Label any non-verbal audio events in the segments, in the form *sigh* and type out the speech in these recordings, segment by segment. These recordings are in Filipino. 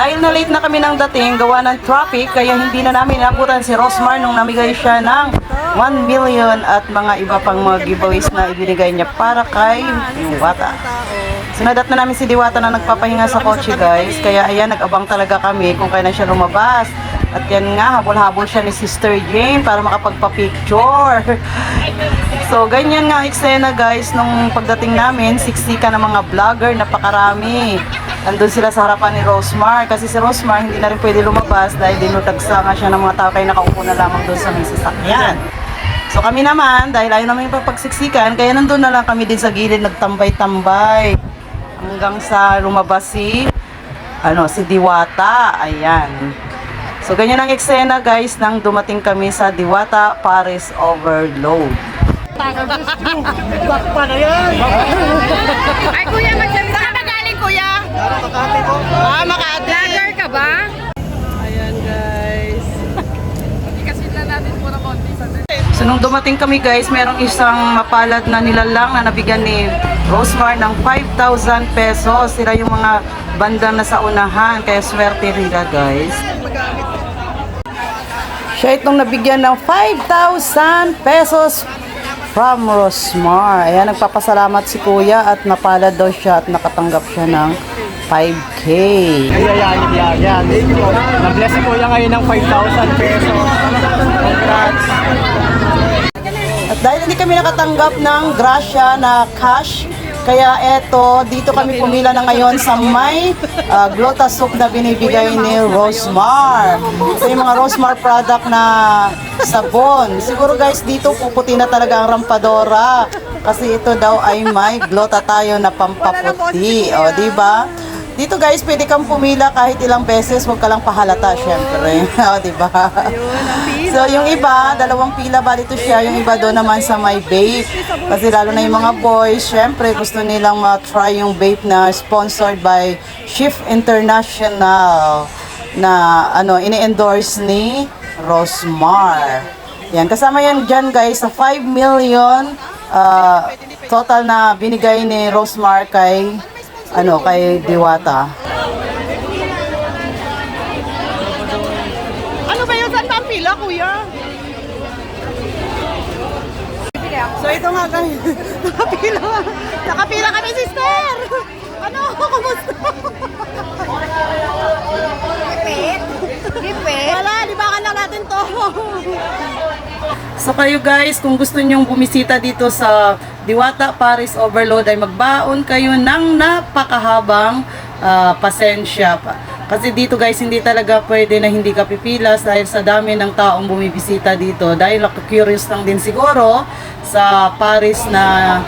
dahil na late na kami ng dating, gawa ng traffic, kaya hindi na namin nabutan si Rosmar nung namigay siya ng 1 million at mga iba pang mga giveaways na ibinigay niya para kay Diwata. Sinadat na namin si Diwata na nagpapahinga sa kotse guys, kaya ayan, nag-abang talaga kami kung kailan siya lumabas. At yan nga, habol-habol siya ni Sister Jane para makapagpa-picture. So, ganyan nga eksena guys, nung pagdating namin, siksika ng mga vlogger, napakarami. Andun sila sa harapan ni Rosmar, kasi si Rosmar hindi na rin pwede lumabas dahil dinutagsa nga siya ng mga tao kaya nakaupo na lamang doon sa may sasakyan. So kami naman, dahil ayaw namin pagsiksikan, kaya nandun na lang kami din sa gilid nagtambay-tambay. Hanggang sa lumabas si, ano, si Diwata. Ayan. So ganyan ang eksena guys nang dumating kami sa Diwata Paris Overload. Ay, kuya, magsabi. Saan ka ba galing, kuya? Ah, Makati! Vlogger ka ba? Ayan guys. Kasi na natin puro konti sa So nung dumating kami guys, merong isang mapalad na nilalang na nabigyan ni Rosemar ng 5,000 pesos. Sila yung mga bandang na sa unahan, kaya swerte nila guys. Siya itong nabigyan ng 5,000 pesos from Rosmar. Ayan, nagpapasalamat si Kuya at napalad daw siya at nakatanggap siya ng 5K. Kuya yan, yan. Na-bless si Kuya ngayon ng 5,000 pesos. Congrats. At dahil hindi kami nakatanggap ng grasya na cash, kaya eto, dito kami pumila na ngayon sa may uh, Glota soup na binibigay ni Rosmar. Ito yung mga Rosmar product na sabon. Siguro guys, dito puputi na talaga ang rampadora. Kasi ito daw ay may glota tayo na pampaputi. O, di ba? Dito guys, pwede kang pumila kahit ilang beses, huwag ka lang pahalata, syempre. *laughs* o, di ba? So, yung iba, dalawang pila ba dito siya, yung iba doon naman sa may vape. Kasi lalo na yung mga boys, syempre gusto nilang ma-try yung vape na sponsored by Shift International na ano, ini-endorse ni Rosmar. Yan, kasama yan dyan guys, sa 5 million ah, total na binigay ni Rosmar kay ano, kay Diwata. Ano ba yun? Saan ba ang pila, kuya? So ito nga guys, *laughs* Nakapila. Nakapila kami, sister. Ano? *laughs* Kumusta? Gipit? Gipit? Wala, libangan lang natin to. *laughs* So kayo guys, kung gusto nyong bumisita dito sa Diwata Paris Overload ay magbaon kayo ng napakahabang ah, pasensya pa. Kasi dito guys, hindi talaga pwede na hindi ka pipilas dahil sa dami ng taong bumibisita dito. Dahil curious lang din siguro sa Paris na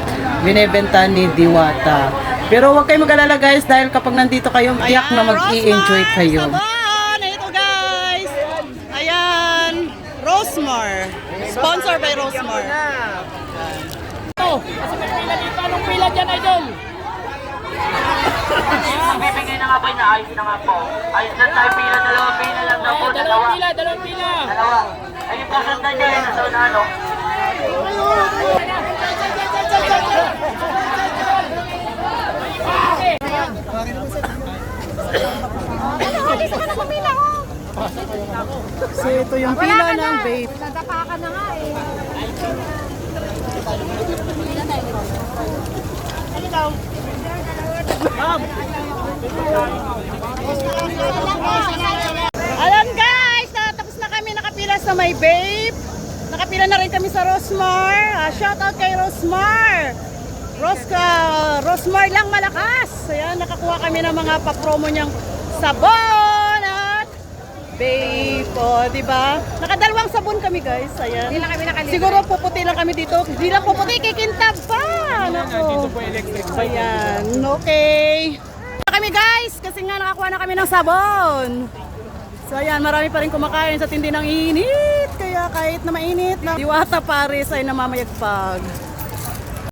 binebenta ni Diwata. Pero huwag kayo mag-alala guys dahil kapag nandito kayo, tiyak na mag-i-enjoy kayo. Rosemar. Sponsor by Rosemar. Bibigay na nga po na ayos na nga po. Ayos na tayo pila, dalawang pila lang na po. Dalawang pila, dalawang pila. Dalawa. Ayun po sa tayo dyan, nasa unahan, no? So ito yung pila ng vape. Nagapa ka na nga eh. Alam guys, tapos na kami nakapila sa may babe. Nakapila na rin kami sa Rosmar. Ah, shout out kay Rosmar. Rosca, Rosmar lang malakas. Ayan, nakakuha kami ng mga papromo niyang sabon babe. O, di ba? Nakadalawang sabon kami guys. Ayan. Hindi lang kami nakalimutan. Siguro puputi lang kami dito. Hindi lang puputi, kikintab pa. Nako. Ayan, okay. kami guys kasi nga nakakuha na kami ng sabon. So ayan, marami pa rin kumakain sa tindi ng init. Kaya kahit na mainit, na Diwata Paris ay namamayagpag.